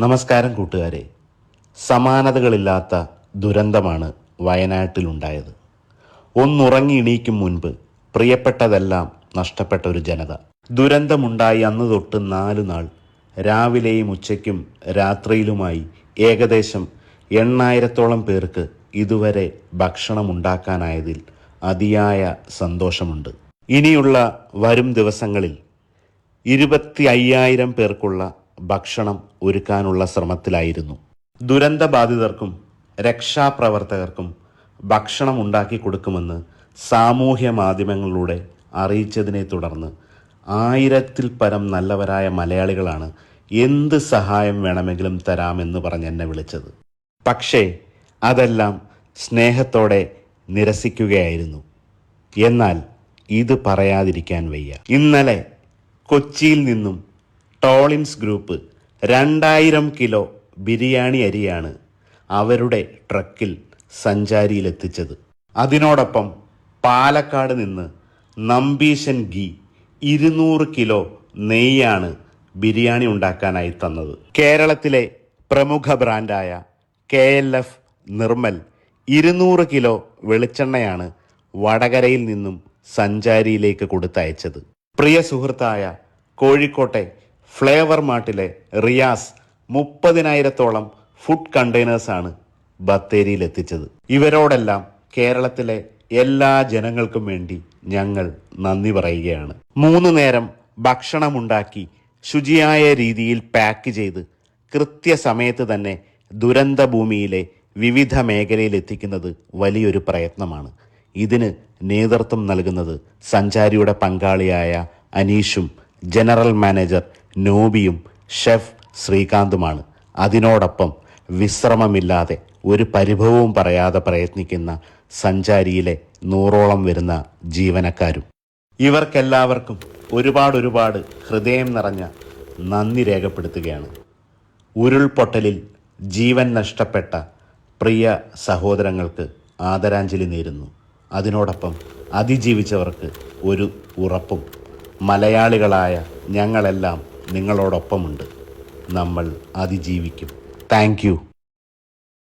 നമസ്കാരം കൂട്ടുകാരെ. സമാനതകളില്ലാത്ത ദുരന്തമാണ് വയനാട്ടിലുണ്ടായത്. ഒന്നുറങ്ങി എണീക്കും മുൻപ് പ്രിയപ്പെട്ടതെല്ലാം നഷ്ടപ്പെട്ട ഒരു ജനത. ദുരന്തമുണ്ടായി അന്ന് തൊട്ട് നാലു നാൾ രാവിലെയും ഉച്ചയ്ക്കും രാത്രിയിലുമായി ഏകദേശം എണ്ണായിരത്തോളം പേർക്ക് ഇതുവരെ ഭക്ഷണം ഭക്ഷണമുണ്ടാക്കാനായതിൽ അതിയായ സന്തോഷമുണ്ട്. ഇനിയുള്ള വരും ദിവസങ്ങളിൽ ഇരുപത്തി അയ്യായിരം പേർക്കുള്ള ഭക്ഷണം ഒരുക്കാനുള്ള ശ്രമത്തിലായിരുന്നു. ദുരന്തബാധിതർക്കും രക്ഷാപ്രവർത്തകർക്കും ഭക്ഷണം ഉണ്ടാക്കി കൊടുക്കുമെന്ന് സാമൂഹ്യ മാധ്യമങ്ങളിലൂടെ അറിയിച്ചതിനെ തുടർന്ന് ആയിരത്തിൽ പരം നല്ലവരായ മലയാളികളാണ് എന്ത് സഹായം വേണമെങ്കിലും തരാമെന്ന് പറഞ്ഞ് എന്നെ വിളിച്ചത്. പക്ഷേ അതെല്ലാം സ്നേഹത്തോടെ നിരസിക്കുകയായിരുന്നു. എന്നാൽ ഇത് പറയാതിരിക്കാൻ വയ്യ. ഇന്നലെ കൊച്ചിയിൽ നിന്നും ടോളിൻസ് ഗ്രൂപ്പ് രണ്ടായിരം കിലോ ബിരിയാണി അരിയാണ് അവരുടെ ട്രക്കിൽ സഞ്ചാരിയിലെത്തിച്ചത്. അതിനോടൊപ്പം പാലക്കാട് നിന്ന് നമ്പീശൻ ഗീ ഇരുന്നൂറ് കിലോ നെയ്യാണ് ബിരിയാണി ഉണ്ടാക്കാനായി തന്നത്. കേരളത്തിലെ പ്രമുഖ ബ്രാൻഡായ കെ എൽ എഫ് നിർമ്മൽ ഇരുന്നൂറ് കിലോ വെളിച്ചെണ്ണയാണ് വടകരയിൽ നിന്നും സഞ്ചാരിയിലേക്ക് കൊടുത്തയച്ചത്. പ്രിയ സുഹൃത്തായ കോഴിക്കോട്ടെ ഫ്ലേവർ മാർട്ടിലെ റിയാസ് മുപ്പതിനായിരത്തോളം ഫുഡ് കണ്ടെയ്നേഴ്സാണ് ബത്തേരിയിൽ എത്തിച്ചത്. ഇവരോടെല്ലാം കേരളത്തിലെ എല്ലാ ജനങ്ങൾക്കും വേണ്ടി ഞങ്ങൾ നന്ദി പറയുകയാണ്. മൂന്ന് നേരം ഭക്ഷണമുണ്ടാക്കി ശുചിയായ രീതിയിൽ പാക്ക് ചെയ്ത് കൃത്യസമയത്ത് തന്നെ ദുരന്ത ഭൂമിയിലെ വിവിധ മേഖലയിൽ എത്തിക്കുന്നത് വലിയൊരു പ്രയത്നമാണ്. ഇതിന് നേതൃത്വം നൽകുന്നത് സഞ്ചാരിയുടെ പങ്കാളിയായ അനീഷും ജനറൽ മാനേജർ നോബിയും ഷെഫ് ശ്രീകാന്തുമാണ്. അതിനോടൊപ്പം വിശ്രമമില്ലാതെ ഒരു പരിഭവവും പറയാതെ പ്രയത്നിക്കുന്ന സഞ്ചാരിയിലെ നൂറോളം വരുന്ന ജീവനക്കാരും. ഇവർക്കെല്ലാവർക്കും ഒരുപാട് ഒരുപാട് ഹൃദയം നിറഞ്ഞ നന്ദി രേഖപ്പെടുത്തുകയാണ്. ഉരുൾപൊട്ടലിൽ ജീവൻ നഷ്ടപ്പെട്ട പ്രിയ സഹോദരങ്ങൾക്ക് ആദരാഞ്ജലി നേരുന്നു. അതിനോടൊപ്പം അതിജീവിച്ചവർക്ക് ഒരു ഉറപ്പും. മലയാളികളായ ഞങ്ങളെല്ലാം നിങ്ങളോടൊപ്പമുണ്ട്. നമ്മൾ അതിജീവിക്കും. താങ്ക്